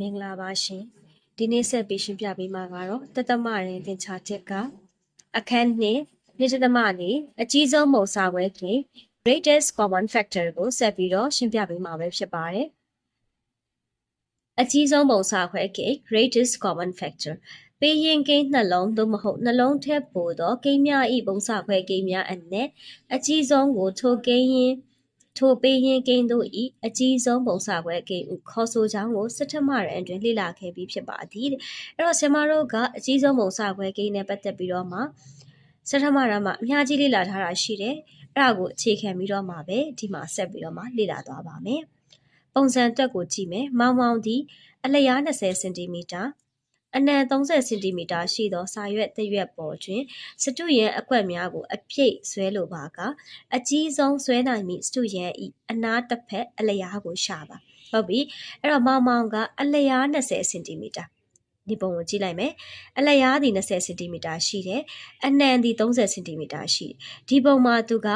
မင်္ဂလာပါရှင်ဒီနေ့ဆက်ပြီးရှင်းပြပေးမှာကတော့တသမရင်သင်္ချာချက်ကအခန်းနှစ်နေ့တသမနေအကြီးဆုံးမုံစာခွဲက greatest common factor ကိုဆက်ပြီးတော့ရှင်းပြပေးမှာပဲဖြစ်ပါတယ်အကြီးဆုံးမုံစာခွဲက greatest common factor ပေးရင်ကိန်းနှလုံးသို့မဟုတ်နှလုံးထက်ပိုသောကိန်းများဤပုံစခွဲကိန်းများအနက်အကြီးဆုံးကိုထိုကိန်းရင် ထိုပေးရင်ကိန်းတို့ဤအကြီးဆုံးပုံစခွဲကိန်းဥခေါ်ဆိုကြောင်းကိုစထမရန်အတွင်းလေ့လာခဲ့ပြီးဖြစ်ပါသည်တဲ့အဲ့တော့ဆင်မတို့ကအကြီးဆုံးပုံစခွဲကိန်းနဲ့ပတ်သက်ပြီးတော့မှစထမရန်မှာအများကြီးလေ့လာထားတာရှိတယ်အဲ့ဒါကိုအခြေခံပြီးတော့မှပဲဒီမှာဆက်ပြီးတော့မှလေ့လာသွားပါမယ်ပုံစံတက်ကိုကြည့်မယ်မောင်မောင်ဒီအလျား20စင်တီမီတာ အနံ30စင်တီမီတာရှိသောစာရွက်တစ်ရွက်ပေါ်တွင်စတုရန်အကွက်များကိုအပြည့်ဆွဲလိုပါကအကြီးဆုံးဆွဲနိုင်မည့်စတုရန်ဤအနားတစ်ဖက်အလျားကိုရှာပါဟုတ်ပြီအဲ့တော့မောင်မောင်ကအလျား20စင်တီမီတာဒီပုံကိုကြည့်လိုက်မယ်အလျားဒီ20စင်တီမီတာရှိတယ်အနံဒီ30စင်တီမီတာရှိတယ်ဒီပုံမှာသူက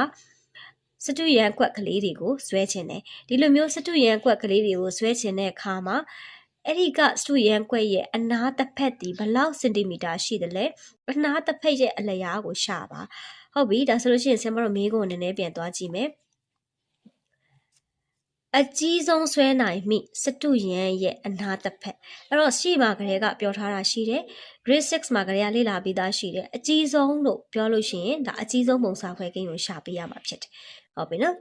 စတုရန်ကွက်ကလေးတွေကိုဆွဲချင်တယ်ဒီလိုမျိုးစတုရန်ကွက်ကလေးတွေကိုဆွဲချင်တဲ့အခါမှာ အဲ့ဒီကစတုရန်ကွက်ရဲ့အနားတစ်ဖက်ဒီဘယ်လောက်စင်တီမီတာရှိတယ်လဲအနားတစ်ဖက်ရဲ့အလျားကိုရှာပါဟုတ်ပြီဒါဆိုလို့ရှိရင်ဆင်မတို့မေးခွန်းနည်းနည်းပြန်သွားကြည့်မယ်အကြီးဆုံးဆွဲနိုင်မိစတုရန်ရဲ့အနာတစ်ဖက်အဲ့တော့ရှေ့မှာကလေးကပြောထားတာရှိတယ် grade 6မှာကလေးကလေ့လာပြီးသားရှိတယ်အကြီးဆုံးလို့ပြောလို့ရှိရင်ဒါအကြီးဆုံးပုံစံခွဲကိန်းကိုရှာပေးရမှာဖြစ်တယ်ဟုတ်ပြီနော်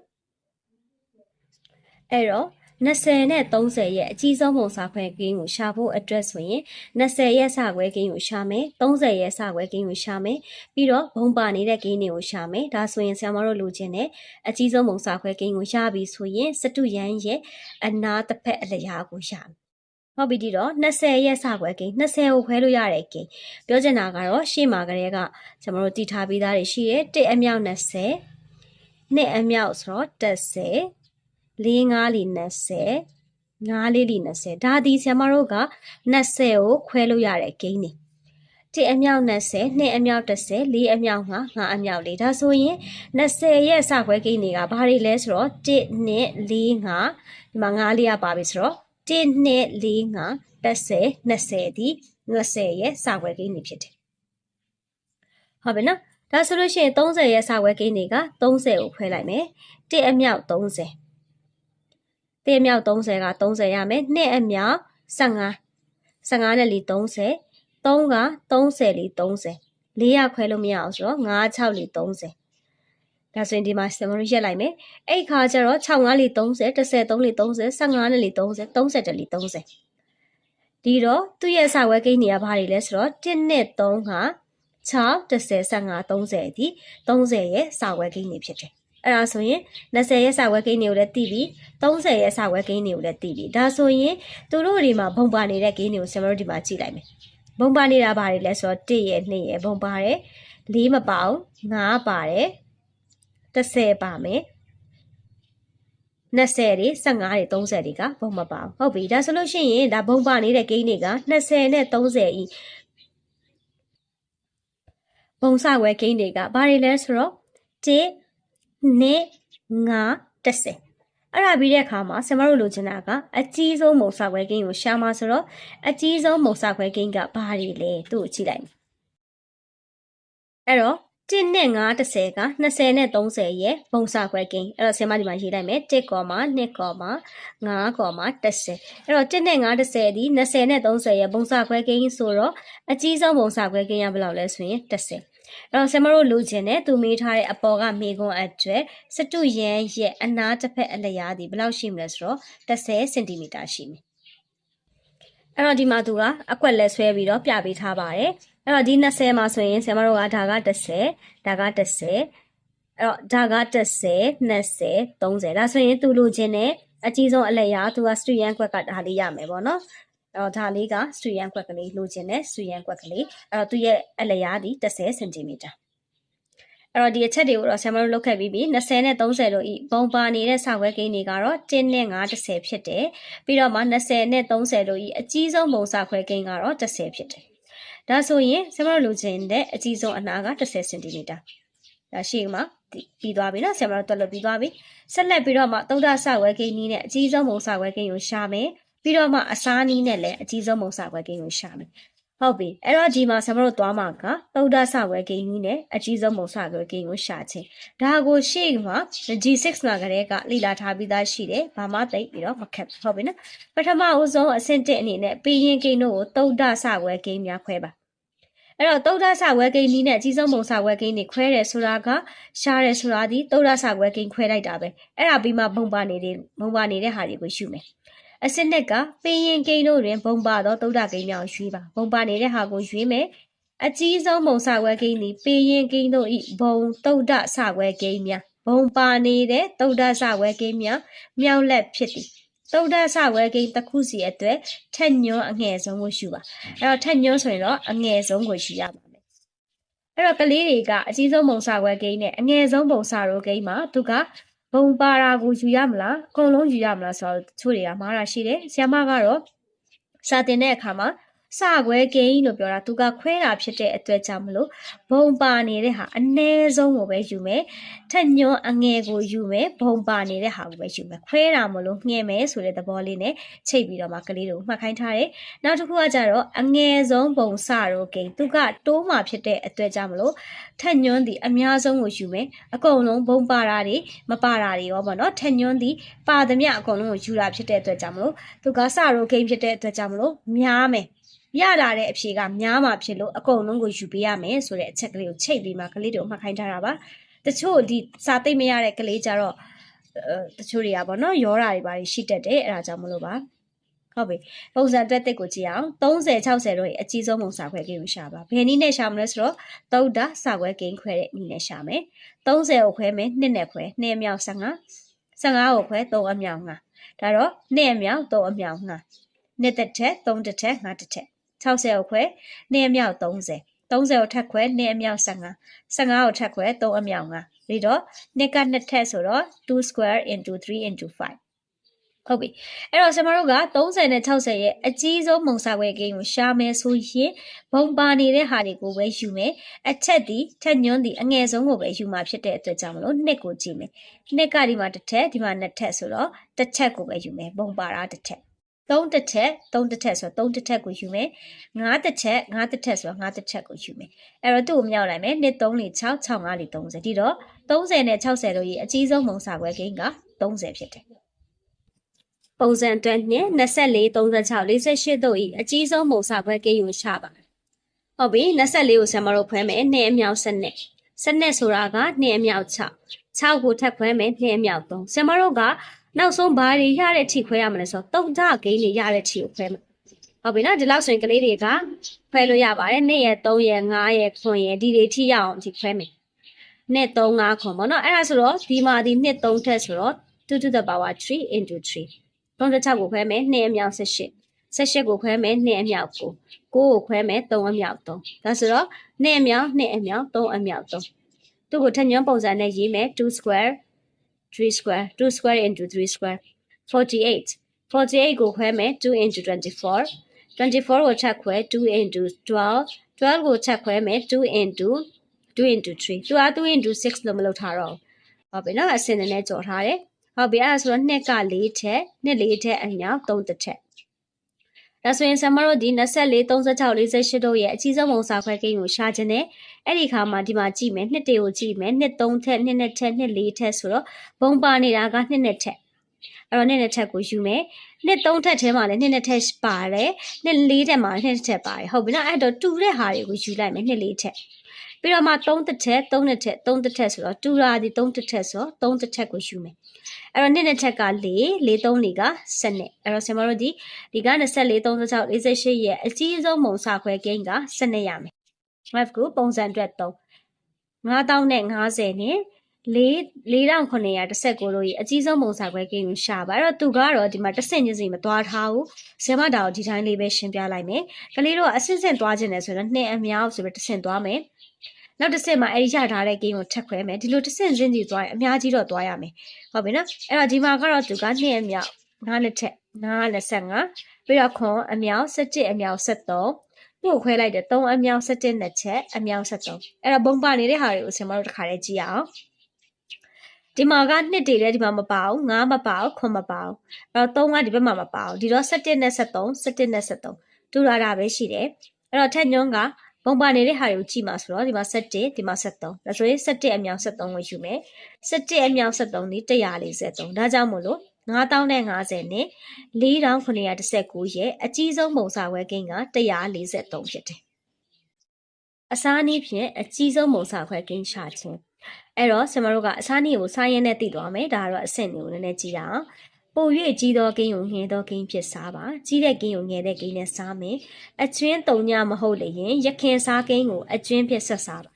အဲ့တော့ 20နဲ့30ရဲ့အကြီးဆုံးပုံစာခွဲကင်းကိုရှာဖို့အတွက်ဆိုရင်20ရဲ့စာခွဲကင်းကိုရှာမယ်30ရဲ့စာခွဲကင်းကိုရှာမယ်ပြီးတော့ဘုံပါနေတဲ့ကင်းတွေကိုရှာမယ်ဒါဆိုရင်ဆရာမတို့လိုချင်တဲ့အကြီးဆုံးပုံစာခွဲကင်းကိုရပြီဆိုရင်စတုရန်ရဲ့အနာတစ်ဖက်အလျားကိုရမယ်ဟုတ်ပြီဒီတော့20ရက်စကွယ်ကိန်း20ကိုခွဲလို့ရတဲ့ကိန်းပြောချင်တာကတော့ရှေ့မှာကလေးကကျွန်တော်တို့တည်ထားပြီးသားတွေရှိရဲ့1အမြောက်20 2အမြောက်ဆိုတော့10 ၄၅လီ20 5လေးလီ20ဒါဒီဆရာမတို့က20ကိုခွဲလို့ရတဲ့ဂိမ်းနေတစ်အမြောက်20နှစ်အမြောက်30လေးအမြောက်5ငါးအမြောက်လေးဒါဆိုရင်20ရဲ့စခွဲဂိမ်းတွေကဘာတွေလဲဆိုတော့1နှစ်4 5ဒီမှာ5လေးရပါပြီဆိုတော့1နှစ်4 5 30 20ဒီ20ရဲ့စခွဲဂိမ်းတွေဖြစ်တယ်ဟုတ်ပြီနော်ဒါဆိုလို့ရှိရင်30ရဲ့စခွဲဂိမ်းတွေက30ကိုခွဲလိုက်မယ်1အမြောက်30 တစ်အမြောက်30က30ရမယ်နှစ်အမြောက်15 15နဲ့လီ30 3က30လီ30 4ရခွဲလို့မရအောင်ဆိုတော့5 6လီ30ဒါဆိုရင်ဒီမှာစမရရက်လိုက်မယ်အဲ့ခါကျတော့6 5လီ30 13လီ30 15နဲ့လီ30 30တလီ30ဒီတော့သူ့ရဲ့စာဝဲကိန်းတွေကဘာတွေလဲဆိုတော့1နဲ့3က6 10 15 30ဒီ30ရဲ့စာဝဲကိန်းတွေဖြစ်တယ် အဲ့ဒါဆိုရင်20ရဲ့စာဝဲကိန်းတွေကိုလည်းသိပြီ30ရဲ့စာဝဲကိန်းတွေကိုလည်းသိပြီဒါဆိုရင်သူတို့တွေမှာဘုံပါနေတဲ့ကိန်းတွေကိုကျွန်တော်တို့ဒီမှာကြည့်လိုက်မယ်ဘုံပါနေတာဘာတွေလဲဆိုတော့1ရဲ့2ရဲ့ဘုံပါတယ်4မပါဘူး5ပါတယ်30ပါမယ်20တွေ15တွေ30တွေကဘုံမပါဘူးဟုတ်ပြီဒါဆိုလို့ရှိရင်ဒါဘုံပါနေတဲ့ကိန်းတွေက20နဲ့30ဤဘုံစဝဲကိန်းတွေကဘာတွေလဲဆိုတော့1 နှစ်ငါ30အဲ့ဒါပြီးတဲ့အခါမှာဆင်မတို့လိုချင်တာကအကြီးဆုံးမုံစာခွဲကိန်းကိုရှာမှာဆိုတော့အကြီးဆုံးမုံစာခွဲကိန်းကဘာတွေလဲသူ့ကိုကြည့်လိုက်အဲ့တော့1နဲ့9 30က20နဲ့30ရဲ့ပုံစာခွဲကိန်းအဲ့တော့ဆင်မဒီမှာရေးလိုက်မယ်1 2 5 30အဲ့တော့1နဲ့9 30ဒီ20နဲ့30ရဲ့ပုံစာခွဲကိန်းဆိုတော့အကြီးဆုံးပုံစာခွဲကိန်းကဘယ်လောက်လဲဆိုရင်30 အဲ့တော့ဆမတို့လိုချင်တဲ့သူမေးထားတဲ့အပေါ်ကမေခွန်းအတွက်စတုရန်ရဲ့အနားတစ်ဖက်အလျားဒီဘယ်လောက်ရှိမလဲဆိုတော့30စင်တီမီတာရှိမယ်အဲ့တော့ဒီမှာသူကအကွက်လဲဆွဲပြီးတော့ပြပေးထားပါတယ်အဲ့တော့ဒီ20မှာဆိုရင်ဆမတို့ကဒါက30ဒါက30အဲ့တော့ဒါက30 20 30ဒါဆိုရင်သူလိုချင်တဲ့အကြီးဆုံးအလျားသူကစတူရန်ကွက်ကဒါလေးရမယ်ပေါ့နော်အဲ့ တော့ဒါလေးကစတူရန်ကွက်ကလေးလိုချင်တဲ့စတူရန်ကွက်ကလေးအဲ့တော့သူရဲ့အလျားဒီ30စင်တီမီတာအဲ့တော့ဒီအချက်တွေကိုတော့ဆရာမတို့လုပ်ခဲ့ပြီးပြီ20နဲ့30လို့ဤဘုံပါနေတဲ့စာဝဲကိန်းတွေကတော့1နဲ့9 30ဖြစ်တယ်ပြီးတော့မှ20နဲ့30လို့ဤအကြီးဆုံးဘုံစာခွဲကိန်းကတော့30ဖြစ်တယ်ဒါဆိုရင်ဆရာမတို့လိုချင်တဲ့အကြီးဆုံးအနာက30စင်တီမီတာဒါရှိမှာပြီးသွားပြီနော်ဆရာမတို့တွက်လို့ပြီးသွားပြီဆက်လက်ပြီးတော့မှသုဒ္ဓစာဝဲကိန်းနည်းနဲ့အကြီးဆုံးဘုံစာဝဲကိန်းကိုရှာမယ် ပြီးတော့မှအစားနီးနဲ့လည်းအကြီးဆုံးပုံစခွဲကိန်းကိုရှာမယ်ဟုတ်ပြီအဲ့တော့ဒီမှာဆမတို့သွားမှာကသုဒ္ဓဆခွဲကိန်းကြီးနဲ့အကြီးဆုံးပုံစခွဲကိန်းကိုရှာခြင်းဒါကိုရှေ့မှာ G6 မှာကလေးကလိလာထားပြီးသားရှိတယ်ဘာမှသိပ်ပြီးတော့မခက်ဘူးဟုတ်ပြီနော်ပထမဦးဆုံးအဆင့်1အနေနဲ့ပြီးရင်ကိန်းတို့ကိုသုဒ္ဓဆခွဲကိန်းများခွဲပါအဲ့တော့သုဒ္ဓဆခွဲကိန်းနည်းနဲ့အကြီးဆုံးပုံစခွဲကိန်းတွေခွဲတယ်ဆိုတာကရှားတယ်ဆိုတာဒီသုဒ္ဓဆခွဲကိန်းခွဲလိုက်တာပဲအဲ့ဒါပြီးမှဘုံပါနေတဲ့ဘုံပါနေတဲ့ဟာတွေကိုယူမယ် အစစ်နှစ်ကပင်ရင်ကိန်းတို့တွင်ဘုံပါသောသုဒ္ဓကိန်းများကိုရွေးပါဘုံပါနေတဲ့ဟာကိုရွေးမယ်အကြီးဆုံးဘုံစကွဲကိန်းသည်ပင်ရင်ကိန်းတို့ဤဘုံသုဒ္ဓစကွဲကိန်းများဘုံပါနေတဲ့သုဒ္ဓစကွဲကိန်းများမြောက်လက်ဖြစ်သည်သုဒ္ဓစကွဲကိန်းတစ်ခုစီအတွက်ထက်ညွန်းအငယ်ဆုံးကိုယူပါအဲ့တော့ထက်ညွန်းဆိုရင်တော့အငယ်ဆုံးကိုယူရပါမယ်အဲ့တော့ကလေးတွေကအကြီးဆုံးဘုံစကွဲကိန်းနဲ့အငယ်ဆုံးဘုံစရိုးကိန်းမှာသူက ဘုံပါတာကိုယူရမလားအကုန်လုံးယူရမလားဆိုတော့တချို့တွေကမှားတာရှိတယ်ဆ iam မကတော့စာတင်တဲ့အခါမှာ စခွဲကိန်းလို့ပြောတာသူကခွဲတာဖြစ်တဲ့အတွက်ကြောင့်မလို့ဘုံပါနေတဲ့ဟာအ ਨੇ ဆုံးကိုပဲယူမယ်ထက်ညွန်းအငယ်ကိုယူမယ်ဘုံပါနေတဲ့ဟာကိုပဲယူမယ်ခွဲတာမလို့ငှဲ့မယ်ဆိုတဲ့သဘောလေးနဲ့ချိန်ပြီးတော့မှကလေးတို့မှတ်ခိုင်းထားတယ်နောက်တစ်ခုကကြတော့အငယ်ဆုံးဘုံစတော့ကိန်းသူကတိုးမှဖြစ်တဲ့အတွက်ကြောင့်မလို့ထက်ညွန်းဒီအများဆုံးကိုယူမယ်အကုန်လုံးဘုံပါတာတွေမပါတာတွေရောပေါ့နော်ထက်ညွန်းဒီပါသမျှအကုန်လုံးကိုယူတာဖြစ်တဲ့အတွက်ကြောင့်မလို့သူကစတော့ကိန်းဖြစ်တဲ့အတွက်ကြောင့်မလို့များမယ် ရလာတဲ့အဖြေကများမှာဖြစ်လို့အကုန်လုံးကိုယူပေးရမယ်ဆိုတဲ့အချက်ကလေးကိုချိန်ပြီးမှကလေးတို့မှတ်ခိုင်းထားတာပါတချို့ဒီစာသိမ့်မရတဲ့ကလေးကြတော့အဲတချို့တွေကပေါ့နော်ရောတာတွေပါရှိတတ်တယ်အဲ့ဒါကြောင့်မလို့ပါဟုတ်ပြီပုံစံတက်တက်ကိုကြည့်အောင်30 60တို့ရဲ့အကြီးဆုံးပုံစာခွဲကိန်းကိုရှာပါဘယ်နည်းနဲ့ရှာမလဲဆိုတော့သုဒ္ဓစာခွဲကိန်းခွဲတဲ့နည်းနဲ့ရှာမယ်30ကိုခွဲမယ်2နဲ့ခွဲ2အမြောက်15 15ကိုခွဲ3အမြောက်5ဒါတော့2အမြောက်3အမြောက်5နှစ်တစ်ထက်3တစ်ထက်5တစ်ထက် 60ကိုခွဲ2အမြောက်30 30ကိုထပ်ခွဲ2အမြောက်15 15ကိုထပ်ခွဲ3အမြောက်5ပြီးတော့2က2ထက်ဆိုတော့2 square into 3 into 5ဟုတ်ပြီအဲ့တော့ကျွန်တော်တို့က30နဲ့60ရဲ့အကြီးဆုံးမုံစာဝဲကိန်းကိုရှာမယ်ဆိုရင်ဘုံပါနေတဲ့ဟာတွေကိုပဲယူမယ်အချက်ဒီထက်ညွန်းဒီအငယ်ဆုံးကိုပဲယူမှာဖြစ်တဲ့အတွက်ကြောင့်မလို့နှစ်ကိုကြည့်မယ်နှစ်ကဒီမှာတစ်ထက်ဒီမှာနှစ်ထက်ဆိုတော့တစ်ချက်ကိုပဲယူမယ်ဘုံပါတာတစ်ထက် သုံးတစ်ထက်သုံးတစ်ထက်ဆိုတော့သုံးတစ်ထက်ကိုယူမယ်ငါးတစ်ထက်ငါးတစ်ထက်ဆိုတော့ငါးတစ်ထက်ကိုယူမယ်အဲ့တော့သူ့ကိုမြောက်လိုက်မယ်နှစ်3 4 6 6 5 4 30ဒီတော့30နဲ့60တို့ရဲ့အကြီးဆုံးမုံစာခွဲကိန်းက30ဖြစ်တယ်ပုံစံအတွက်နဲ့24 36 48တို့ဤအကြီးဆုံးမုံစာခွဲကိန်းကိုရှာပါဟုတ်ပြီ24ကိုဆံမတို့ဖွဲမယ်2အမြောက်7နဲ့7နဲ့ဆိုတာက2အမြောက်6 6ကိုထပ်ခွဲမယ်2အမြောက်3ဆံမတို့က နောက်ဆုံးဘာတွေရတဲ့အထိခွဲရမလဲဆိုတော့တုံကြဂိမ်းတွေရတဲ့အထိကိုခွဲမယ်ဟုတ်ပြီနော်ဒီလောက်ဆိုရင်ကလေးတွေကခွဲလို့ရပါတယ်2ရက်3ရက်5ရက်9ရက်ဒီတွေထိရအောင်ဒီခွဲမယ်နဲ့3 5ခွန်ပေါ့နော်အဲ့ဒါဆိုတော့ဒီမှာဒီ2 3ထက်ဆိုတော့2 to the power 3 into 3 36ကိုခွဲမယ်2အမြောက်18 18ကိုခွဲမယ်2အမြောက်9 9ကိုခွဲမယ်3အမြောက်3ဒါဆိုတော့2အမြောက်2အမြောက်3အမြောက်3သူ့ကိုထက်ညွန်းပုံစံနဲ့ရေးမယ်2 square 3 square 2 square into 3 square 48 48ကိုခွဲမယ်2 into 24 24ကိုချက်ခွဲ2 into 12 12ကိုချက်ခွဲမယ်2 into 2 into 3သူက2 into 6လို့မလုပ်ထားတော့ဘူးဟုတ်ပြီနော်အစင်နဲ့ကြော်ထားတယ်ဟုတ်ပြီအဲ့ဒါဆိုတော့နှစ်က4ထက်နှစ်4ထက်အမြောက်3တစ်ထက် ဒါဆိုရင်ဆမတို့ဒီ24 36 48တို့ရဲ့အကြီးဆုံးပုံစာခွဲကိန်းကိုရှာခြင်းနဲ့အဲ့ဒီခါမှာဒီမှာကြည့်မယ်နှစ်တွေကိုကြည့်မယ်နှစ်3ထက်နှစ်နှစ်ထက်နှစ်4ထက်ဆိုတော့ဘုံပါနေတာကနှစ်နှစ်ထက်အဲ့တော့နှစ်နှစ်ထက်ကိုယူမယ် နှစ်3ထက်ထဲမှာလည်းနှစ်နှစ်ထက်ပါတယ်နှစ်4ထက်မှာနှစ်နှစ်ထက်ပါတယ်ဟုတ်ပြီနော်အဲ့တော့တူတဲ့ဟာတွေကိုယူလိုက်မယ်နှစ်4ထက်ပြီးတော့မှ3တစ်ထက်3နှစ်ထက်3တစ်ထက်ဆိုတော့တူရာဒီ3တစ်ထက်ဆိုတော့3တစ်ထက်ကိုယူမယ်အဲ့တော့နှစ်နှစ်ထက်က4 4 3 4က7နှစ်အဲ့တော့ဆင်မတို့ဒီဒီက24 36 48ရဲ့အကြီးဆုံးမုံစာခွဲကိန်းက7နှစ်ရမယ် F ကိုပုံစံအတွက်3 9000နဲ့50နဲ့ 4919လို့ရအကြီးဆုံးပုံစံခွဲကိန်းကိုရှာပါအဲ့တော့သူကတော့ဒီမှာတစ်ဆင့်ချင်းစီမသွားထားဘူးဆယ်မတာကိုဒီတိုင်းလေးပဲရှင်းပြလိုက်မယ်ကလေးတို့ကအဆင့်ဆင့်သွားခြင်းတယ်ဆိုတော့နှစ်အမြောက်ဆိုပြီးတစ်ဆင့်သွားမယ်နောက်တစ်ဆင့်မှာအဲ့ဒီရထားတဲ့ game ကိုထပ်ခွဲမယ်ဒီလိုတစ်ဆင့်ချင်းစီသွားရင်အများကြီးတော့သွားရမယ်ဟုတ်ပြီနော်အဲ့တော့ဒီမှာကတော့သူကနှစ်အမြောက်နားလက်ထက်နားလက်ဆက်ငါပြီးတော့ခွန်အမြောက်17အမြောက်73သူ့ကိုခွဲလိုက်တယ်3အမြောက်17နှစ်ချက်အမြောက်73အဲ့တော့ဘုံပါနေတဲ့ဟာတွေကိုဆင်မတို့တစ်ခါလေးကြည့်အောင် ဒီမှာကနှစ်တွေလည်းဒီမှာမပါဘူး9မပါဘူး9မပါဘူးအဲ့တော့3ကဒီဘက်မှာမပါဘူးဒီတော့17နဲ့73 17နဲ့73တူလာတာပဲရှိတယ်အဲ့တော့ထက်ညွန်းကဘုံပါနေတဲ့ဟာတွေကိုကြည့်မှာဆိုတော့ဒီမှာ17ဒီမှာ73ဒါဆိုရင်17အမြောက်73ကိုယူမယ်17အမြောက်73ဒီ143ဒါကြောင့်မို့လို့9050နဲ့4919ရဲ့အကြီးဆုံးပုံစာဝဲကိန်းက143ဖြစ်တယ်အစားနည်းဖြင့်အကြီးဆုံးပုံစာခွဲကိန်းရှာခြင်း အဲ့တော့ဆင်မတို့ကအစားနည်းကိုစားရင်နဲ့သိသွားမယ်ဒါကတော့အဆင့်မျိုးနည်းနည်းကြည့်ရအောင်ပို၍ကြီးသောကိန်းကိုငယ်သောကိန်းဖြစ်စားပါကြီးတဲ့ကိန်းကိုငယ်တဲ့ကိန်းနဲ့စားမယ်အကျွင်းတုံညမဟုတ်လေရင်ရခင်စားကိန်းကိုအကျွင်းဖြစ်ဆက်စားပါ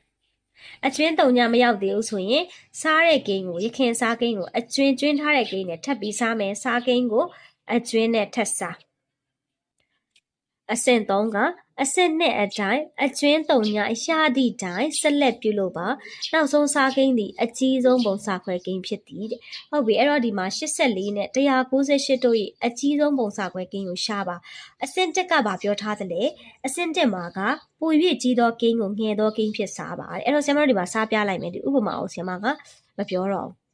အကျွင်းတုံညမရောက်သေးဘူးဆိုရင်စားတဲ့ကိန်းကိုရခင်စားကိန်းကိုအကျွင်းကျွင်းထားတဲ့ကိန်းနဲ့ထပ်ပြီးစားမယ်စားကိန်းကိုအကျွင်းနဲ့ထပ်စားအဆင့်3က အဆင့်2အတိုင်းအကျွင်းတုံညအရာသည့်တိုင်းဆက်လက်ပြုလုပ်ပါနောက်ဆုံးစားကိန်းသည်အကြီးဆုံးပုံစာခွဲကိန်းဖြစ်သည်တဲ့ဟုတ်ပြီအဲ့တော့ဒီမှာ84နဲ့198တို့၏အကြီးဆုံးပုံစာခွဲကိန်းကိုရှာပါအဆင့်1ကဘာပြောထားသလဲအဆင့်1မှာကပို၍ကြီးသောကိန်းကိုငယ်သောကိန်းဖြစ်စားပါတဲ့အဲ့တော့ဆရာမတို့ဒီမှာစားပြလိုက်မယ်ဒီဥပမာကိုဆရာမကမပြောတော့ဘူး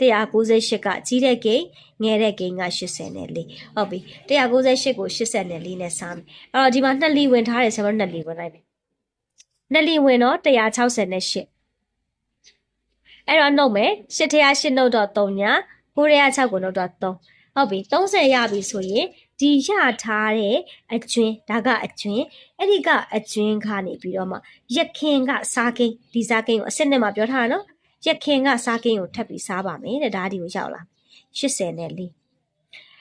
198ကကြီးတဲ့ကိန်းငယ်တဲ့ကိန်းက84နဲ့4ဟုတ်ပြီ198ကို84နဲ့4နဲ့စားမယ်အဲ့တော့ဒီမှာ2လီဝင်ထားတယ်ဆရာမတို့2လီဝင်လိုက်မယ်2လီဝင်တော့160နဲ့8အဲ့တော့နှုတ်မယ်8ထရ8နှုတ်တော့3ညာ9ရ6ကိုနှုတ်တော့3ဟုတ်ပြီ30ရပြီဆိုရင်ဒီရထားတဲ့အကျွင်းဒါကအကျွင်းအဲ့ဒီကအကျွင်းခါနေပြီးတော့မှရက်ခင်ကစားကိန်းဒီစားကိန်းကိုအစစ်နဲ့မှပြောထားတာနော် ရက်ခင်ကစားကင်းကိုထပ်ပြီးစားပါမယ်တဲ့ဒါဒီကိုရောက်လာ80နဲ့4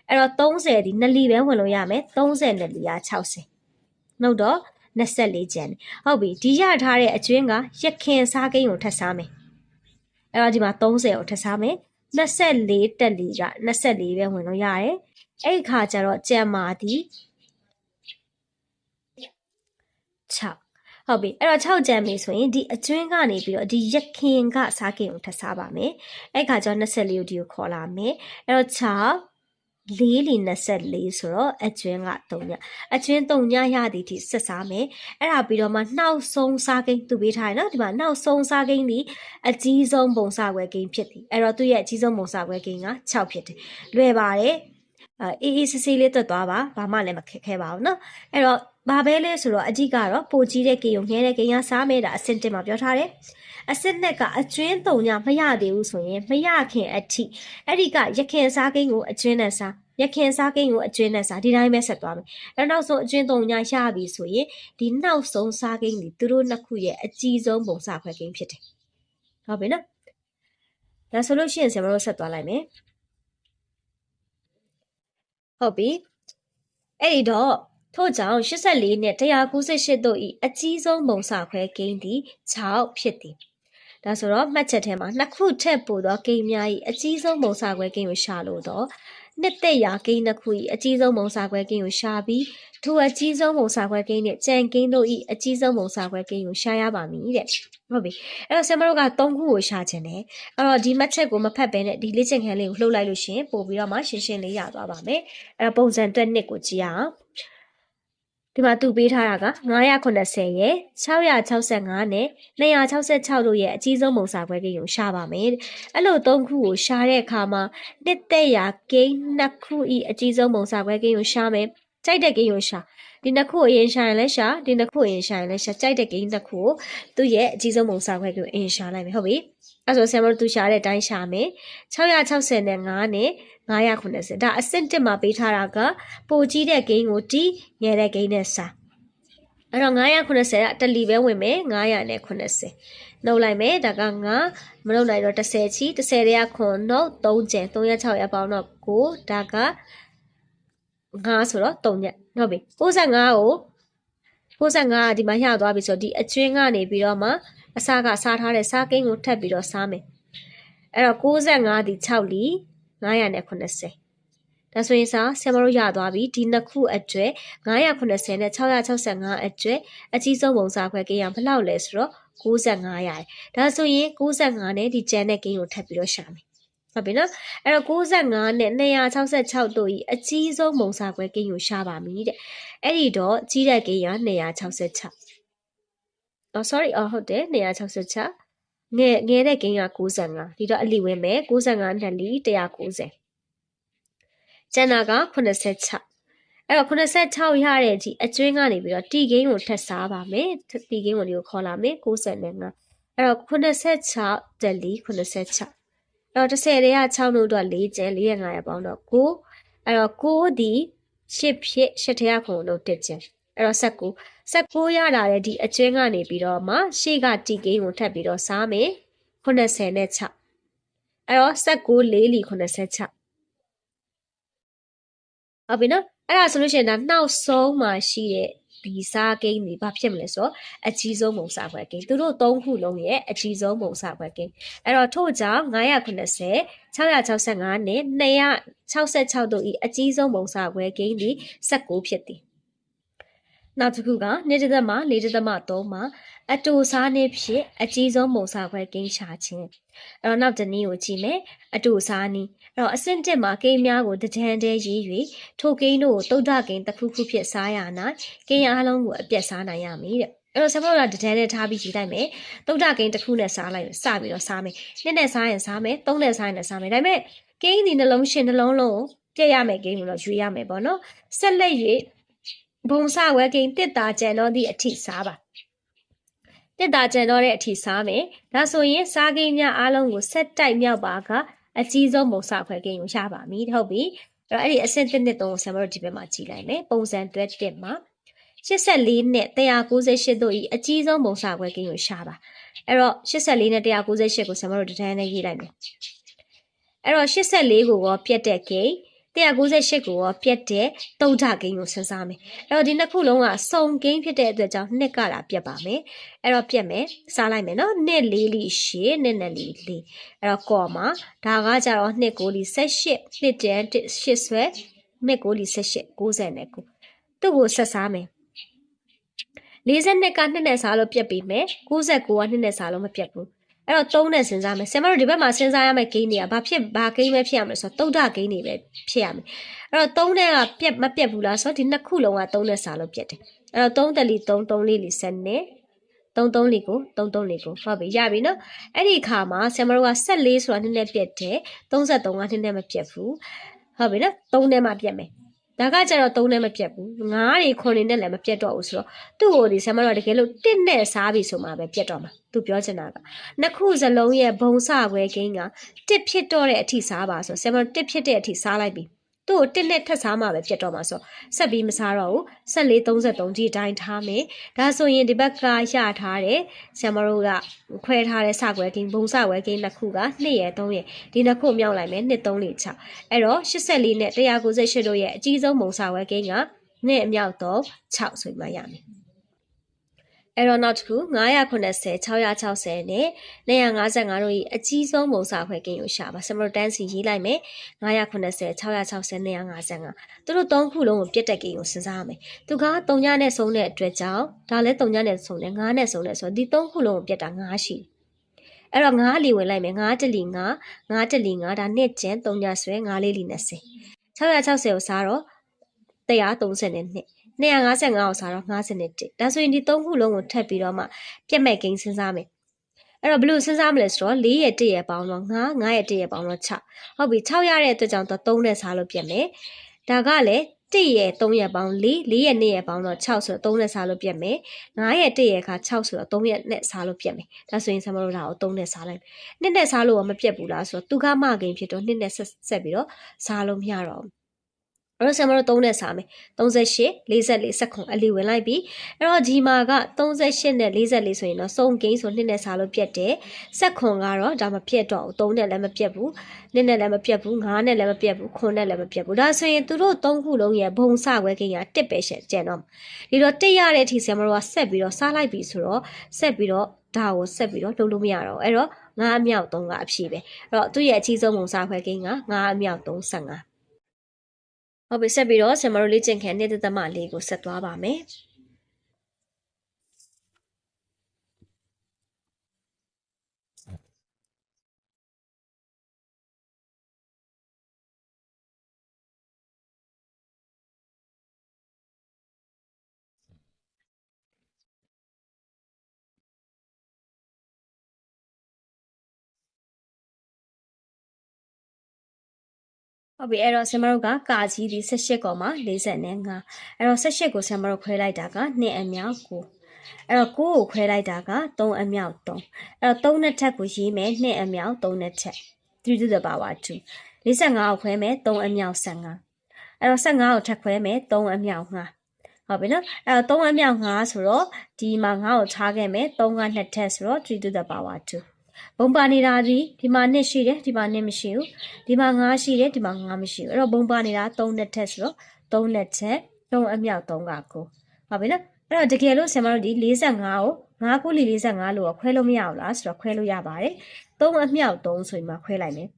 အဲ့တော့30ဒီ2လီပဲဝင်လို့ရမယ်30နဲ့4က60နှုတ်တော့24ကျန်ဟုတ်ပြီဒီရထားတဲ့အကျွင်းကရက်ခင်စားကင်းကိုထပ်စားမယ်အဲ့တော့ဒီမှာ30ကိုထပ်စားမယ်24တက်လီက24ပဲဝင်လို့ရတယ်အဲ့ခါကျတော့ကြံမာဒီ6 ဟုတ်ပြီအဲ့တော့6ကြံပြီဆိုရင်ဒီအကျွင်းကနေပြီးတော့ဒီရခင်ကစားခင်ကိုထပ်စားပါမယ်အဲ့ခါကျတော့24ကိုဒီကိုခေါ်လာမယ်အဲ့တော့6လေးလီ24ဆိုတော့အကျွင်းက3ညအကျွင်း3ညရသည်ထိဆက်စားမယ်အဲ့ဒါပြီးတော့မှနှောက်ဆုံးစားကိန်းသူပေးထားရနော်ဒီမှာနှောက်ဆုံးစားကိန်းဒီအကြီးဆုံးပုံစကွယ်ကိန်းဖြစ်သည်အဲ့တော့သူ့ရဲ့အကြီးဆုံးပုံစကွယ်ကိန်းက6ဖြစ်တယ်လွယ်ပါတယ်အေးအေးဆေးဆေးလေးတွက်သွားပါဘာမှလည်းမခက်ခဲပါဘူးနော်အဲ့တော့ ဘာပဲလဲဆိုတော့အကြီးကတော့ပိုကြီးတဲ့ကေယုံငဲတဲ့ကေယံစားမဲတာအစင်တင်မှာပြောထားတယ်အစစ်နဲ့ကအကျွင်းတုံညမရသေးဘူးဆိုရင်မရခင်အထိအဲ့ဒီကရခင်စားကိန်းကိုအကျွင်းနဲ့စားရခင်စားကိန်းကိုအကျွင်းနဲ့စားဒီတိုင်းပဲဆက်သွားမယ်အဲ့နောက်ဆုံးအကျွင်းတုံညရပြီဆိုရင်ဒီနောက်ဆုံးစားကိန်းဒီသူတို့နှစ်ခုရဲ့အကြီးဆုံးပုံစခွဲကိန်းဖြစ်တယ်ဟုတ်ပြီနော်ဒါဆိုလို့ရှိရင်ဆရာမတို့ဆက်သွားလိုက်မယ်ဟုတ်ပြီအဲ့ဒီတော့ ထို့ကြောင့်84နဲ့198တို့၏အကြီးဆုံးပုံစခွဲကိန်းသည်6ဖြစ်သည်ဒါဆိုတော့မှတ်ချက်ထဲမှာနှစ်ခုထက်ပိုသောကိန်းများ၏အကြီးဆုံးပုံစခွဲကိန်းကိုရှာလို့တော့နှစ်သက်ရာကိန်းတစ်ခု၏အကြီးဆုံးပုံစခွဲကိန်းကိုရှာပြီးထိုအကြီးဆုံးပုံစခွဲကိန်းနဲ့ကြံကိန်းတို့၏အကြီးဆုံးပုံစခွဲကိန်းကိုရှာရပါမည်တဲ့ဟုတ်ပြီအဲ့တော့ဆရာမတို့က3ခုကိုရှာခြင်းတယ်အဲ့တော့ဒီမှတ်ချက်ကိုမဖတ်ဘဲနဲ့ဒီလေ့ကျင့်ခန်းလေးကိုလှုပ်လိုက်လို့ရှင်ပို့ပြီးတော့မှရှင်းရှင်းလေးရသွားပါမယ်အဲ့တော့ပုံစံတွက်နှစ်ကိုကြည့်အောင် ဒီမှာသူပေးထားတာက980ရဲ့665နဲ့266တို့ရဲ့အကြီးဆုံးပုံစံခွဲကိန်းကိုရှာပါမယ်အဲ့လိုသုံးခုကိုရှာတဲ့အခါမှာနှစ်သက်ရာကိန်းနှစ်ခုဤအကြီးဆုံးပုံစံခွဲကိန်းကိုရှာမယ်ကြိုက်တဲ့ကိန်းကိုရှာဒီနှစ်ခုအရင်ရှာရင်လည်းရှာဒီနှစ်ခုအရင်ရှာရင်လည်းရှာကြိုက်တဲ့ကိန်းနှစ်ခုကိုသူ့ရဲ့အကြီးဆုံးပုံစံခွဲကိန်းကိုအရင်ရှာလိုက်မယ်ဟုတ်ပြီ အဲ့ဆိုဆရာမတို့သူရှာတဲ့အတိုင်းရှာမယ်660နဲ့9နဲ့990ဒါအဆင့်1မှာပေးထားတာကပိုကြီးတဲ့ဂိမ်းကိုတီးငယ်တဲ့ဂိမ်းနဲ့စားအဲ့တော့990ကတလီပဲဝင်မယ်900နဲ့90နှုတ်လိုက်မယ်ဒါက9မနှုတ်နိုင်တော့30ချီ30တွေကခွန်နှုတ်3ကျန်306ရပေါင်းတော့9ဒါက9ဆိုတော့3ညဟုတ်ပြီ65ကို65ကဒီမှာရသွားပြီဆိုတော့ဒီအကျွင်းကနေပြီးတော့မှ အစားကစားထားတဲ့စားကိန်းကိုထပ်ပြီးတော့စားမယ်အဲ့တော့65ဒီ6လီ980ဒါဆိုရင်စာဆင်မတို့ရသွားပြီဒီနှစ်ခုအတွက်980နဲ့665အတွက်အကြီးဆုံးပုံစားခွဲကိန်းရဘယ်လောက်လဲဆိုတော့65ရတယ်ဒါဆိုရင်65နဲ့ဒီကျန်တဲ့ကိန်းကိုထပ်ပြီးတော့ရှာမယ်ဟုတ်ပြီနော်အဲ့တော့65နဲ့266တို့ဤအကြီးဆုံးပုံစားခွဲကိန်းကိုရှာပါမည်တဲ့အဲ့ဒီတော့ကြီးတဲ့ကိန်းရ266 အော် sorry အော်ဟုတ်တယ်266ငယ်ငယ်တဲ့ကိန်းက95ဒီတော့အလီဝင်မယ်95နဲ့လီ190ကျန်တာက86အဲ့တော့86ရတဲ့အထိအကျွင်းကနေပြီးတော့တီကိန်းကိုထပ်စားပါမယ်တီကိန်းကိုဒီကိုခေါ်လာမယ်95အဲ့တော့86တက်လီ86အဲ့တော့30ရေက6လို့တော့4ကျန်4ရ9ရပေါင်းတော့9အဲ့တော့9ဒီ10ဖြစ်10ထရခုံလို့တက်ကျန် အဲ့တော့19 19ရလာတဲ့ဒီအကျွင်းကနေပြီးတော့မှရှေ့ကတီကိန်းကိုထပ်ပြီးတော့စားမယ်80နဲ့6အဲ့တော့19လေးလီ86ဟုတ်ပြီနော်အဲ့ဒါဆိုလို့ရှိရင်ဒါနောက်ဆုံးမှရှိတဲ့ဒီစားကိန်းတွေဘာဖြစ်မလဲဆိုတော့အကြီးဆုံးပုံစားခွဲကိန်းသူတို့၃ခုလုံးရဲ့အကြီးဆုံးပုံစားခွဲကိန်းအဲ့တော့ထို့ကြောင့်990 665နဲ့266တို့ဤအကြီးဆုံးပုံစားခွဲကိန်းဒီ19ဖြစ်သည် နောက်တစ်ခုကနေ့တစ်သက်မှာ၄တစ်သက်မှာ3မှာအတူစားနေဖြစ်အကြီးဆုံးပုံစားခွဲကိန်းရှာခြင်းအဲ့တော့နောက်တစ်နည်းကိုကြည့်မယ်အတူစားနည်းအဲ့တော့အဆင့်တက်မှာကိန်းများကိုတကြံတဲရေး၍ထိုကိန်းတို့ကိုတုဒ္ဒကိန်းတစ်ခုခုဖြစ်စားရနိုင်ကိန်းအားလုံးကိုအပြတ်စားနိုင်ရမည်တဲ့အဲ့တော့ဆရာမတို့ကတကြံနဲ့ထားပြီးရေးလိုက်မယ်တုဒ္ဒကိန်းတစ်ခုနဲ့စားလိုက်စပြီးတော့စားမယ်နှစ်နဲ့စားရင်စားမယ်သုံးနဲ့စားရင်စားမယ်ဒါပေမဲ့ကိန်းဒီနှလုံးရှင်နှလုံးလုံးကိုပြည့်ရမယ်ကိန်းလို့ရွေးရမယ်ပေါ့နော်ဆက်လက်၍ ဘုံစဝဲကိန်းတစ်တာကြံတော့သည့်အထိစားပါတစ်တာကြံတော့တဲ့အထိစားမယ်ဒါဆိုရင်စားကိန်းများအားလုံးကိုဆက်တိုက်မြောက်ပါကအကြီးဆုံးပုံစခွဲကိန်းကိုရပါပြီဟုတ်ပြီအဲ့တော့အဲ့ဒီအဆင့်တစ်နှစ်သုံးကိုဆရာမတို့ဒီဘက်မှာကြည့်လိုက်မယ်ပုံစံတွဲတစ်မှာ84နဲ့198တို့ဤအကြီးဆုံးပုံစခွဲကိန်းကိုရှာပါအဲ့တော့84နဲ့198ကိုဆရာမတို့တန်းနဲ့ရေးလိုက်မယ်အဲ့တော့84ကိုရောပြတ်တဲ့ကိန်း 198ကိုရောပြတ်တဲ့တုံထဂိမ်းကိုစဉ်းစားမယ်အဲ့တော့ဒီနှစ်ခုလုံးကစုံဂိမ်းဖြစ်တဲ့အတွက်ကြောင့်နှစ်ကတာပြတ်ပါမယ်အဲ့တော့ပြတ်မယ်စားလိုက်မယ်နော်နှစ်လေးလီရှေ့နှစ်နှစ်လီလေးအဲ့တော့ကော်မှာဒါကကြတော့နှစ်ကိုလီ78နှစ်တန်8ဆွဲနှစ်ကိုလီ78 90နဲ့ကိုသူ့ကိုဆက်စားမယ်42ကနှစ်နဲ့စားလို့ပြတ်ပြီးမယ်69ကနှစ်နဲ့စားလို့မပြတ်ဘူး အဲ့တော့3နဲ့စဉ်းစားမယ်ဆင်မတို့ဒီဘက်မှာစဉ်းစားရမယ့်ဂိမ်းတွေကဘာဖြစ်ဘာဂိမ်းပဲဖြစ်ရမလဲဆိုတော့တုတ်တဂိမ်းတွေပဲဖြစ်ရမယ်အဲ့တော့3နဲ့ကပြက်မပြက်ဘူးလားဆိုတော့ဒီနှစ်ခုလုံးက3နဲ့စားလို့ပြက်တယ်အဲ့တော့3တလီ3 3လေးလီ7နဲ့33လီကို33လီကိုဟုတ်ပြီရပြီနော်အဲ့ဒီအခါမှာဆင်မတို့က14ဆိုတာနည်းနည်းပြက်တယ်33ကနည်းနည်းမပြက်ဘူးဟုတ်ပြီနော်3နဲ့မှပြက်မယ် ဒါကကြတော့သုံးနဲ့မပြတ်ဘူးငါးတွေခွန်တွေနဲ့လည်းမပြတ်တော့ဘူးဆိုတော့သူ့ကိုဒီဆမ်မတော့တကယ်လို့တစ်နဲ့စားပြီဆိုမှပဲပြတ်တော့မှာသူပြောချင်တာကနှစ်ခုစလုံးရဲ့ဘုံစခွဲကိန်းကတစ်ဖြစ်တော့တဲ့အထိစားပါဆိုဆမ်မတော့တစ်ဖြစ်တဲ့အထိစားလိုက်ပြီ သူ့ကိုတစ်နဲ့ထပ်စားမှပဲပြတ်တော့မှာဆိုဆက်ပြီးမစားတော့ဘူးဆက်လေး33ဒီတိုင်းထားမယ်ဒါဆိုရင်ဒီဘက်ကရထားတဲ့ဆမ်မတို့ကခွဲထားတဲ့စခွဲကိန်းဘုံစခွဲကိန်းနှစ်ခုက2ရယ်3ရယ်ဒီနှစ်ခုမြောက်လိုက်မယ်2 3 4 6အဲ့တော့84နဲ့198တို့ရဲ့အကြီးဆုံးဘုံစခွဲကိန်းက2အမြောက်တော့6ဆိုမှရမယ် အဲ့တော့နောက်တစ်ခု990 660နဲ့255တို့၏အကြီးဆုံးပုံစံခွဲကိန်းကိုရှာပါစမလို့တန်းစီရေးလိုက်မယ်990 660 255သူတို့သုံးခုလုံးကိုပြတ်တက်ကိန်းကိုစဉ်းစားရမယ်သူက3ညနဲ့ဆုံးတဲ့အတွက်ကြောင့်ဒါလည်း3ညနဲ့ဆုံးတယ်9နဲ့ဆုံးတယ်ဆိုတော့ဒီသုံးခုလုံးကိုပြတ်တာ9ရှိအဲ့တော့9လီဝင်လိုက်မယ်9တလီ9 9တလီ9ဒါနှစ်ကျန်3ညဆွဲ9လေးလီ20 660ကိုစားတော့ 130နဲ့နှစ်255ကိုစားတော့51ဒါဆိုရင်ဒီသုံးခုလုံးကိုထပ်ပြီးတော့မှပြက်မဲ့ကိန်းစဉ်းစားမယ်အဲ့တော့ဘလို့စဉ်းစားမလဲဆိုတော့4ရဲ့1ရဲ့ပေါင်းတော့9 9ရဲ့1ရဲ့ပေါင်းတော့6ဟုတ်ပြီ6ရတဲ့အတွက်ကြောင့်တော့3နဲ့စားလို့ပြက်မယ်ဒါကလည်း1ရဲ့3ရဲ့ပေါင်း4 4ရဲ့2ရဲ့ပေါင်းတော့6ဆိုတော့3နဲ့စားလို့ပြက်မယ်9ရဲ့1ရဲ့ခါ6ဆိုတော့3ရဲ့နဲ့စားလို့ပြက်မယ်ဒါဆိုရင်ဆမလို့ဒါကို3နဲ့စားလိုက်နှစ်နဲ့စားလို့မပြက်ဘူးလားဆိုတော့သူကမကိန်းဖြစ်တော့နှစ်နဲ့ဆက်ဆက်ပြီးတော့စားလို့မရတော့ဘူး အဲ့တော့ဆရာမတို့3နဲ့စားမယ်38 44 19အလီဝင်လိုက်ပြီအဲ့တော့ဒီမှာက38နဲ့44ဆိုရင်တော့စုံကိန်းဆို2နဲ့စားလို့ပြတ်တယ်19ကတော့ဒါမပြတ်တော့ဘူး3နဲ့လည်းမပြတ်ဘူး2နဲ့လည်းမပြတ်ဘူး9နဲ့လည်းမပြတ်ဘူး9နဲ့လည်းမပြတ်ဘူးဒါဆိုရင်သူတို့3ခုလုံးရဲ့ဘုံစခွဲကိန်းက1ပဲရှယ်ကျန်တော့ဒီတော့1ရတဲ့အထိဆရာမတို့ကဆက်ပြီးတော့စားလိုက်ပြီဆိုတော့ဆက်ပြီးတော့ဒါကိုဆက်ပြီးတော့လုပ်လို့မရတော့ဘူးအဲ့တော့9အမြောက်3ကအဖြစ်ပဲအဲ့တော့သူ့ရဲ့အကြီးဆုံးဘုံစခွဲကိန်းက9အမြောက်35 ဟုတ်ပြီဆက်ပြီးတော့ဆင်မတို့လေ့ကျင့်ခန်းနေ့သက်မလေးကိုဆက်သွားပါမယ် ဟုတ်ပြီအဲ့တော့ဆင်မတို့ကကာကြီးဒီ18ကောမှာ40နဲ့5အဲ့တော့18ကိုဆင်မတို့ခွဲလိုက်တာက2အမြောက်9အဲ့တော့9ကိုခွဲလိုက်တာက3အမြောက်3အဲ့တော့3နဲ့ထက်ကိုရေးမယ်2အမြောက်3နဲ့ထက်3 to the power 2 45ကိုခွဲမယ်3အမြောက်15အဲ့တော့15ကိုထပ်ခွဲမယ်3အမြောက်5ဟုတ်ပြီနော်အဲ့တော့3အမြောက်5ဆိုတော့ဒီမှာ5ကိုထားခဲ့မယ်3က2ထက်ဆိုတော့3 to the power 2 ဘုံပါနေတာဒီဒီမှာ2ရှိတယ်ဒီမှာ2မရှိဘူးဒီမှာ9ရှိတယ်ဒီမှာ9မရှိဘူးအဲ့တော့ဘုံပါနေတာ3နဲ့ထက်ဆိုတော့3နဲ့ထက်3အမြောက်3ကကိုဟုတ်ပြီနော်အဲ့တော့တကယ်လို့ဆင်မတို့ဒီ45ကို9ခုလီ45လို့ခွဲလို့မရဘူးလားဆိုတော့ခွဲလို့ရပါတယ်3အမြောက်3ဆိုရင်မှခွဲလိုက်မယ်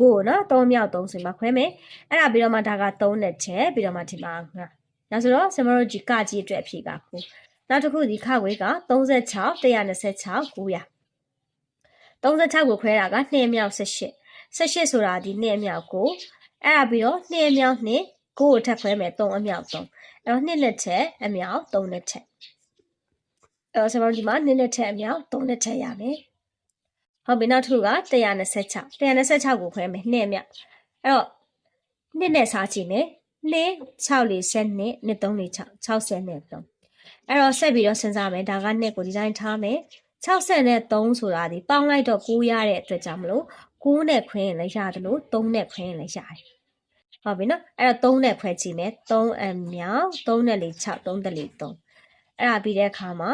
ကိုနော်3မြောက်3ဆိုရင်မှခွဲမယ်အဲ့ဒါပြီးတော့မှဒါက3နဲ့ထက်ပြီးတော့မှဒီမှာ9ဒါဆိုတော့ဆင်မတို့ဒီကကြီးအတွက်အဖြေကကိုနောက်တစ်ခုဒီခဝေးက36 126 900 36ကိုခွဲတာက2အမြောက်18 18ဆိုတာဒီ2အမြောက်ကိုအဲ့ဒါပြီးတော့2အမြောက်2 9ကိုထပ်ခွဲမယ်3အမြောက်3အဲ့တော့2လက်ထက်အမြောက်3လက်ထက်အဲ့တော့ဆရာမဒီမှာ2လက်ထက်အမြောက်3လက်ထက်ရမယ်ဟုတ်ပြီနောက်တစ်ခုက126 126ကိုခွဲမယ်2အမြောက်အဲ့တော့2နဲ့စားကြည့်မယ်2 6 4 7 2 2 3 4 6 60နဲ့3အဲ့တော့ဆက်ပြီးတော့စဉ်းစားမယ်ဒါက2ကိုဒီတိုင်းထားမယ် 60နဲ့3ဆိုတာဒီပေါင်းလိုက်တော့9ရတဲ့အတွက်ကြောင့်မလို့9နဲ့ခွဲရင်လည်းရတယ်လို့3နဲ့ခွဲရင်လည်းရတယ်ဟုတ်ပြီနော်အဲ့တော့3နဲ့ခွဲကြည့်မယ်3အမြောက်3နဲ့လေ6 3တလေ3အဲ့ဒါပြီးတဲ့အခါမှာ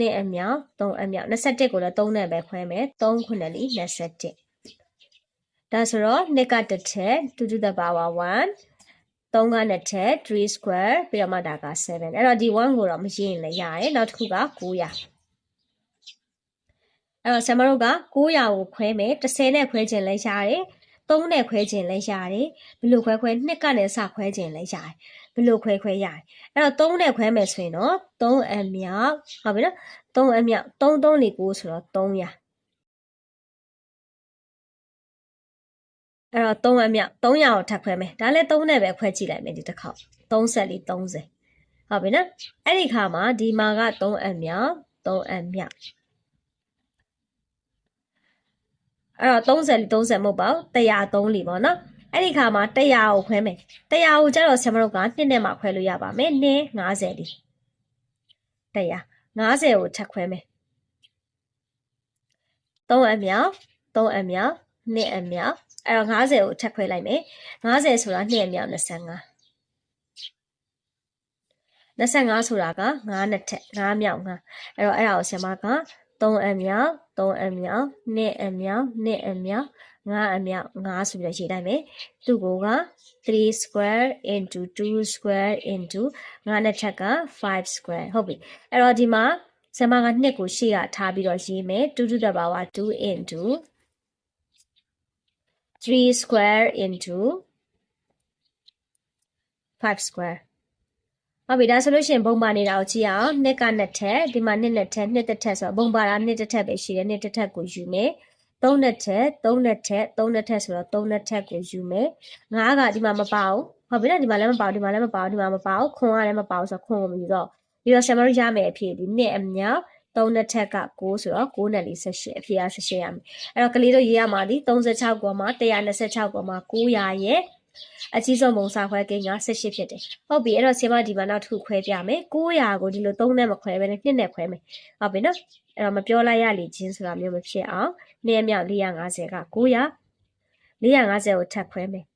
2အမြောက်3အမြောက်21ကိုလည်း3နဲ့ပဲခွဲမယ်3ခုနဲ့လေ21ဒါဆိုတော့2ကတစ်ထက်2 to the power 1 3ကနှစ်ထက်3 square ပြီးတော့မှဒါက7အဲ့တော့ဒီ1ကိုတော့မရေးရင်လည်းရတယ်နောက်တစ်ခုက900 အဲ့တော့ဆမ်မတို့က900ကိုခွဲမယ်30နဲ့ခွဲခြင်းလည်းရတယ်3နဲ့ခွဲခြင်းလည်းရတယ်ဘယ်လိုခွဲခွဲ2ကနဲ့စခွဲခြင်းလည်းရတယ်ဘယ်လိုခွဲခွဲရတယ်အဲ့တော့3နဲ့ခွဲမယ်ဆိုရင်တော့3အမြောက်ဟုတ်ပြီနော်3အမြောက်3 3 4 9ဆိုတော့300အဲ့တော့3အမြောက်300ကိုထပ်ခွဲမယ်ဒါလည်း3နဲ့ပဲခွဲကြည့်လိုက်မယ်ဒီတစ်ခေါက်30လေး30ဟုတ်ပြီနော်အဲ့ဒီခါမှာဒီမှာက3အမြောက်3အမြောက် အဲ့တော့30 30မဟုတ်ပါဘူး103လီပေါ့နော်အဲ့ဒီခါမှာ100ကိုခွဲမယ်100ကိုကျတော့ဆရာမတို့က2နဲ့မှခွဲလို့ရပါမယ်2 50လီ100 50ကိုချက်ခွဲမယ်3အမြောက်3အမြောက်2အမြောက်အဲ့တော့50ကိုချက်ခွဲလိုက်မယ်50ဆိုတာ2အမြောက်25 25ဆိုတာက9နဲ့ထက်9မြောက်9အဲ့တော့အဲ့ဒါကိုဆရာမက 3အမြောက်3အမြောက်2အမြောက်2အမြောက်5အမြောက်5ဆိုပြီးတော့ရေးလိုက်မယ်သူ့ကိုက3 square into 2 square into 5နဲ့ထက်က5 square ဟုတ်ပြီအဲ့တော့ဒီမှာဆမက2ကိုရှေ့ကထားပြီးတော့ရေးမယ်2 to the power 2 into 3 square into 5 square ဟုတ်ပြီဒါဆိုလို့ရှိရင်ဘုံပါနေတာကိုကြည့်အောင်နှစ်ကနှစ်ထက်ဒီမှာနှစ်နှစ်ထက်နှစ်တစ်ထက်ဆိုတော့ဘုံပါတာနှစ်တစ်ထက်ပဲရှိတယ်နှစ်တစ်ထက်ကိုယူမယ်သုံးနှစ်ထက်သုံးနှစ်ထက်သုံးနှစ်ထက်ဆိုတော့သုံးနှစ်ထက်ကိုယူမယ်ငါးကဒီမှာမပါဘူးဟုတ်ပြီနော်ဒီမှာလည်းမပါဘူးဒီမှာလည်းမပါဘူးဒီမှာမပါဘူးခွန်ကလည်းမပါဘူးဆိုတော့ခွန်ကိုမယူတော့ပြီးတော့ဆမ်မရရမယ်အဖြစ်ဒီနှစ်အမြောက်3နှစ်ထက်က6ဆိုတော့6နဲ့48အဖြစ်အ18ရမယ်အဲ့တော့ကလေးတို့ရေးရမှာဒီ36ကွာမှာ126ကွာမှာ900ရဲ့ အကြီးဆုံးပုံစာခွဲကိန်းက18ဖြစ်တယ်ဟုတ်ပြီအဲ့တော့ဆင်မဒီမှာနောက်တစ်ခုခွဲပြမယ်900ကိုဒီလို3နဲ့မခွဲဘဲနဲ့2နဲ့ခွဲမယ်ဟုတ်ပြီနော်အဲ့တော့မပြောလိုက်ရလေချင်းဆိုတာမျိုးမဖြစ်အောင်2မြောက်450က900 450ကိုထပ်ခွဲမယ်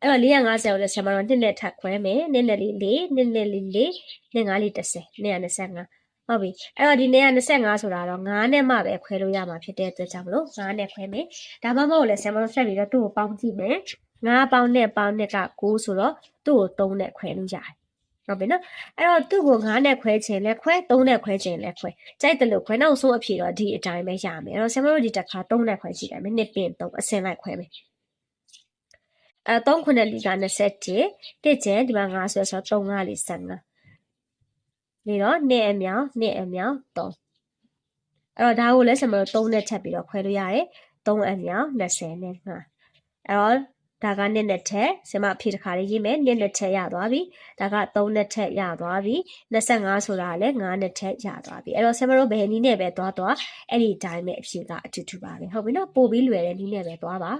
အဲ့တော့450ကိုလည်းဆင်မတော့2နဲ့ထပ်ခွဲမယ်2နဲ့လေး4 2နဲ့လေး4 2 5လေး30 225ဟုတ်ပြီအဲ့တော့ဒီနေ့က25ဆိုတာတော့9နဲ့မှပဲခွဲလို့ရမှာဖြစ်တဲ့အတွက်ကြောင့်မလို့9နဲ့ခွဲမယ်ဒါမှမဟုတ်လည်းဆမ်မဆက်ပြီးတော့သူ့ကိုပေါင်းကြည့်မယ် 9ပေါင်းနဲ့ပေါင်းနဲ့က9ဆိုတော့သူ့ကို3နဲ့ခွဲလို့ရတယ်ဟုတ်ပြီနော်အဲ့တော့သူ့ကို9နဲ့ခွဲခြင်းလဲခွဲ3နဲ့ခွဲခြင်းလဲခွဲကြိုက်တယ်လို့ခွဲနောက်ဆုံးအဖြေတော့ဒီအတိုင်းပဲရမယ်အဲ့တော့ဆမ်မတို့ဒီတစ်ခါ3နဲ့ခွဲကြည့်တယ်မနှစ်ပင်3အစင်လိုက်ခွဲမယ်အဲ3ခုနဲ့လီက27တစ်ကျန်ဒီမှာ9ဆိုဆို3 5လေး15နေတော့နှစ်အမြောင်နှစ်အမြောင်3အဲ့တော့ဒါကိုလည်းဆမ်မတို့3နဲ့ချက်ပြီးတော့ခွဲလို့ရတယ်3အမြောင်20နဲ့5အဲ့တော့ ဒါကနှစ်နဲ့ထက်ဆင်မအဖြေတစ်ခါလေးရေးမယ်နှစ်နဲ့ထက်ရသွားပြီဒါက3နဲ့ထက်ရသွားပြီ25ဆိုတာလည်း9နဲ့ထက်ရသွားပြီအဲ့တော့ဆင်မတို့ဘယ်နည်းနဲ့ပဲသွားသွားအဲ့ဒီတိုင်းပဲအဖြေကအတူတူပါပဲဟုတ်ပြီနော်ပို့ပြီးလွယ်တဲ့နည်းနဲ့ပဲသွားပါ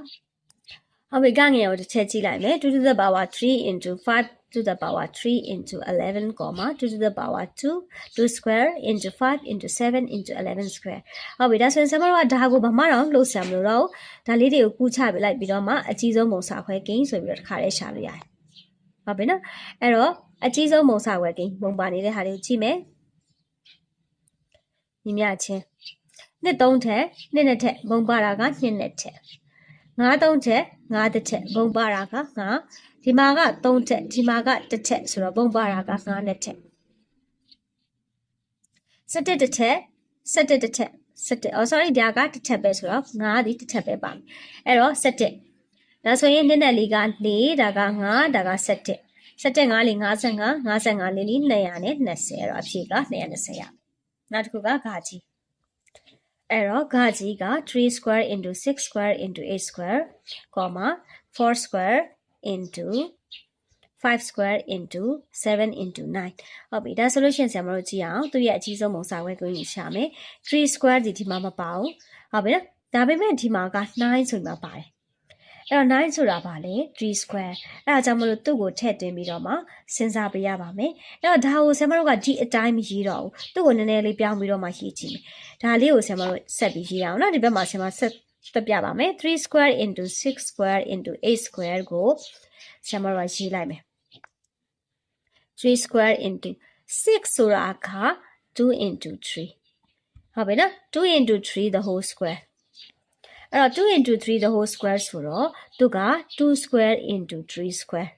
ဟုတ်ပြီကငယ်ကိုတစ်ချက်ကြည့်လိုက်မယ်2 to the power 3 into 5 to the power 3 into 11 comma 2 to the power 2 2 square into 5 into 7 into 11 square ဟုတ်ပြီဒါဆိုရင်ဆရာမတို့ကဒါကိုဘာမှတော့လို့ဆရာမလို့တော့ဒါလေးတွေကိုကူးချပြလိုက်ပြီးတော့မှအကြီးဆုံးပုံစာခွဲကိန်းဆိုပြီးတော့တစ်ခါလေးရှာလို့ရတယ်ဟုတ်ပြီနော်အဲ့တော့အကြီးဆုံးပုံစာခွဲကိန်းပုံပါနေတဲ့ဟာလေးကိုကြည့်မယ်ညီမချင်းနှစ်သုံးထက်နှစ်နှစ်ထက်ပုံပါတာကနှစ်နှစ်ထက်ငါးသုံးထက်ငါးတစ်ထက်ပုံပါတာကငါ ဒီမှာက3ထက်ဒီမှာက1ထက်ဆိုတော့ပုံပါတာက9နဲ့ထက်17တစ်ထက်17တစ်ထက်17 oh sorry ဒါကတစ်ထက်ပဲဆိုတော့9ဒီတစ်ထက်ပဲပါမယ်အဲ့တော့17ဒါဆိုရင်နှစ်နဲ့လေးက4ဒါက9ဒါက17 17 5လေး55 55လေးလေး200နဲ့20အဲ့တော့အဖြေက220ရနောက်တစ်ခုကဂါကြီးအဲ့တော့ဂါကြီးက3 square into 6 square into 8 square, comma 4 square into 5 square into 7 into 9ဟုတ်ပြီဒါဆိုလို့ရှိရင်ဆရာမတို့ကြည့်အောင်သူရဲ့အကြီးဆုံးပုံစာဝဲကိုကြီးရှာမယ်3 square ဒီဒီမှာမပါဘူးဟုတ်ပြီနော်ဒါပေမဲ့ဒီမှာက9ဆိုပြီးမှပါတယ်အဲ့တော့9ဆိုတာဗာလေ3 square အဲ့ဒါကြောင့်မလို့သူ့ကိုထည့်သွင်းပြီးတော့မှစဉ်းစားပေးရပါမယ်အဲ့တော့ဒါကိုဆရာမတို့ကဒီအတိုင်းမရေးတော့ဘူးသူ့ကိုနည်းနည်းလေးပြောင်းပြီးတော့မှရေးကြည့်မယ်ဒါလေးကိုဆရာမတို့ဆက်ပြီးရေးအောင်နော်ဒီဘက်မှာဆရာမဆက် တက်ပြပါမယ်3 square into 6 square into 8 square ကိုဆရာမတို့ရေးလိုက်မယ်3 square into 6ဆိုတာက2 into 3ဟုတ်ပြီနော်2 into 3 the whole square အဲ့တော့2 into 3 the whole square ဆိုတော့သူက2 square into 3 square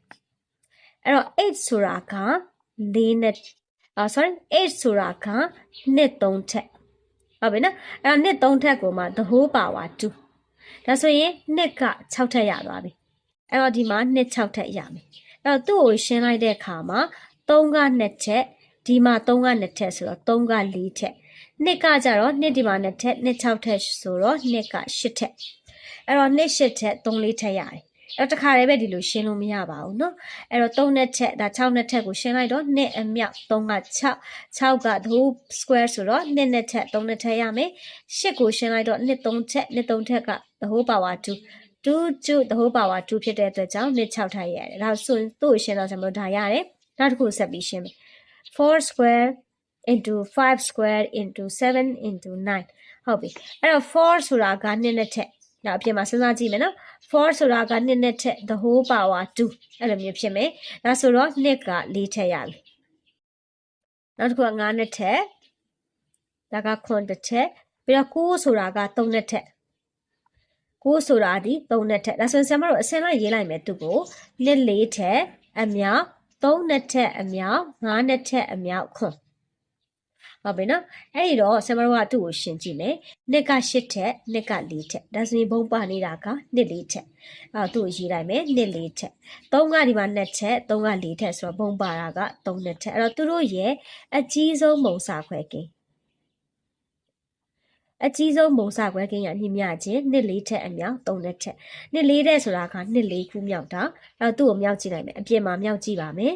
အဲ့တော့8ဆိုတာက4နဲ့အာ sorry 8ဆိုတာကနှစ်3ထက် ဟုတ်ပြီနော်အဲ့တော့နှစ်3ထက်ကိုမှ the whole power 2ဒါဆိုရင်နှစ်က6ထက်ရသွားပြီအဲ့တော့ဒီမှာနှစ်6ထက်ရမယ်အဲ့တော့သူ့ကိုရှင်းလိုက်တဲ့အခါမှာ3က2ထက်ဒီမှာ3က2ထက်ဆိုတော့3က4ထက်နှစ်ကကြတော့နှစ်ဒီမှာ2ထက်နှစ်6ထက်ဆိုတော့နှစ်က8ထက်အဲ့တော့နှစ်8ထက်3 4ထက်ရတယ် အဲ့တော့တခါတည်းပဲဒီလိုရှင်းလို့မရပါဘူးเนาะအဲ့တော့3နဲ့ထက်ဒါ6နဲ့ထက်ကိုရှင်းလိုက်တော့2အမြောက်3က6 6က the whole square ဆိုတော့2နဲ့ထက်3နဲ့ထက်ရမယ်8ကိုရှင်းလိုက်တော့2 3ထက်2 3ထက်က the whole power 2 2 2 the whole power 2ဖြစ်တဲ့အတွက်ကြောင့်2 6ထက်ရတယ်ဒါဆိုရင်သူ့ကိုရှင်းတော့ကျွန်တော်တို့ဒါရတယ်နောက်တစ်ခုဆက်ပြီးရှင်းမယ်4 square into 5 square into 7 into 9ဟုတ်ပြီအဲ့တော့4ဆိုတာက2နဲ့ထက် ဒါအပြင်မှာစဉ်းစားကြည့်မယ်နော်4ဆိုတာက2နဲ့ထက် the whole power 2အဲ့လိုမျိုးဖြစ်မယ်ဒါဆိုတော့2က4ထက်ရပြီနောက်တစ်ခုက9နဲ့ထက်ဒါက9တစ်ထက်ပြီးတော့9ဆိုတာက3နဲ့ထက်9ဆိုတာဒီ3နဲ့ထက်ဒါဆိုရင်ဆရာမတို့အစင်လိုက်ရေးလိုက်မယ်သူကိုလက်4ထက်အမြောက်3နဲ့ထက်အမြောက်9နဲ့ထက်အမြောက်9 ဟုတ်ပြီနော်အဲ့ဒီတော့ဆရာမတို့ကသူ့ကိုရှင်းကြည့်မယ်နှစ်က8ထက်နှစ်က4ထက်ဒါဆိုရင်ဘုံပါနေတာကနှစ်4ထက်အဲ့တော့သူ့ကိုရေးလိုက်မယ်နှစ်4ထက်3ကဒီမှာ2ထက်3က4ထက်ဆိုတော့ဘုံပါတာက3နှစ်ထက်အဲ့တော့သူတို့ရဲ့အကြီးဆုံးပုံစာခွဲကိန်းအကြီးဆုံးမုံစခွဲကင်းရညမြချင်းနှစ်လေးထက်အမြောက်သုံးလက်ထက်နှစ်လေးတဲ့ဆိုတာကနှစ်လေးခုမြောက်တာအဲ့တော့သူ့ကိုမြောက်ကြည့်လိုက်မယ်အပြင်မှာမြောက်ကြည့်ပါမယ်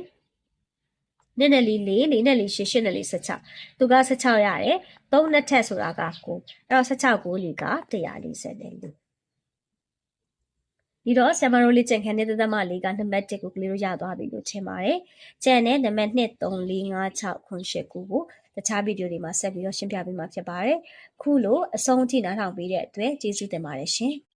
နှစ်နဲ့လေးလေးလေးနဲ့လေးရှစ်ရှစ်နဲ့လေး16သူက16ရတယ်သုံးနှစ်ထက်ဆိုတာက9အဲ့တော့16ကိုလေးက140နဲ့လေးဒီတော့ဆရာမတို့လေးကျန်ခံတဲ့သမလေးကနံပါတ်1ကိုကလေးတို့ရသွားပြီလို့ထင်ပါတယ်။ကျန်တဲ့နံပါတ်2 3 4 5 6 9 10ကိုတခြားဗီဒီယိုတွေမှာဆက်ပြီးတော့ရှင်းပြပေးမှာဖြစ်ပါတယ်။ခုလိုအဆုံးအထိနားထောင်ပေးတဲ့အတွက်ကျေးဇူးတင်ပါတယ်ရှင်။